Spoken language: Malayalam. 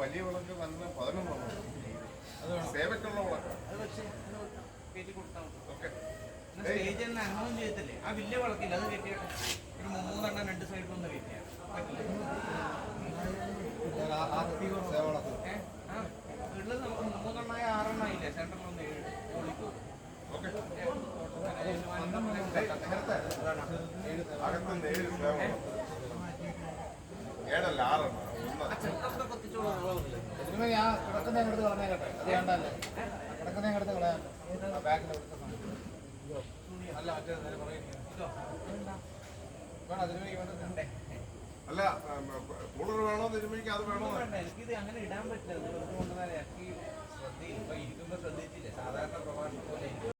വലിയ വിളക്ക് തന്നെ പതിനൊന്ന് അത് വേണം സേവയ്ക്കുള്ള വിളക്ക് അത് വെച്ച് കയറ്റി കൊടുത്താൽ മതി. ഓക്കെ. എന്നാ സ്റ്റേജ് തന്നെ അങ്ങനൊന്നും ചെയ്യത്തില്ലേ? ആ വലിയ വിളക്കില്ല. അത് കെട്ടിയിട്ട് ഒരു മൂന്നെണ്ണം രണ്ട് നമുക്ക് മൂന്നെണ്ണമായ ഒന്ന് ഏഴ്. വിളിക്കും. ഏഴല്ല ആറെണ്ണം. അല്ല ഇതോ വേണം അതിനുമേ വേണ്ടത് അല്ല കൂടുതൽ വേണോ തിരുമ്മിക്ക് അത് വേണോ അങ്ങനെ ഇടാൻ പറ്റില്ല